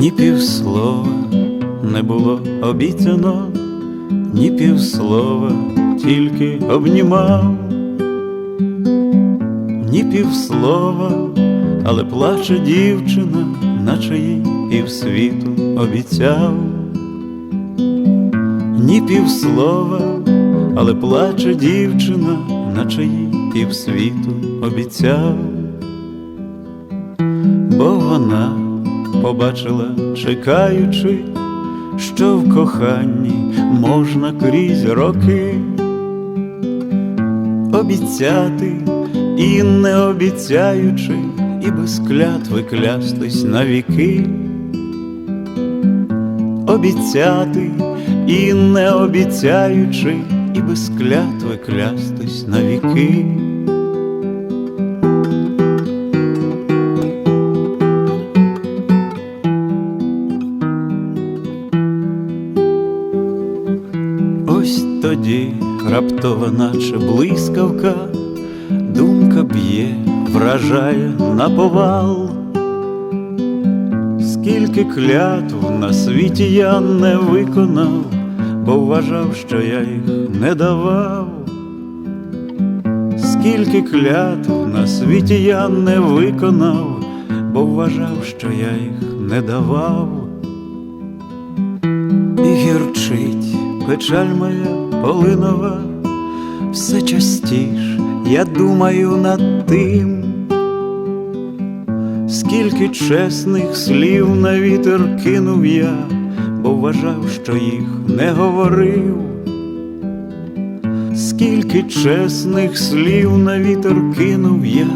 ні півслова не було обіцяно, ні півслова тільки обнімав, ні півслова, але плаче дівчина, наче їй півсвіту обіцяв, ні півслова, але плаче дівчина, наче їй півсвіту обіцяв, бо вона побачила, чекаючи, що в коханні можна крізь роки обіцяти і не обіцяючи, і без клятви клястись навіки, обіцяти і не обіцяючи, і без клятви клястись навіки. Тоді раптово, наче блискавка, думка б'є, вражає наповал. Скільки клятв на світі я не виконав, бо вважав, що я їх не давав. Скільки клятв на світі я не виконав, бо вважав, що я їх не давав. І гірчить печаль моя полинова, все частіш я думаю над тим, скільки чесних слів на вітер кинув я, бо вважав, що їх не говорив, скільки чесних слів на вітер кинув я,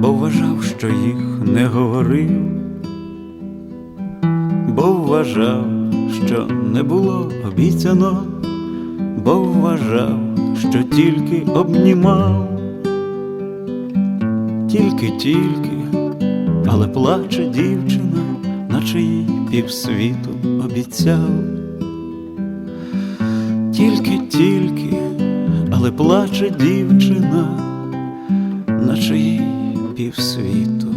бо вважав, що їх не говорив, бо вважав, що не було обіцяно, бо вважав, що тільки обнімав, тільки-тільки, але плаче дівчина, наче їй півсвіту обіцяв. Тільки-тільки, але плаче дівчина, наче їй півсвіту.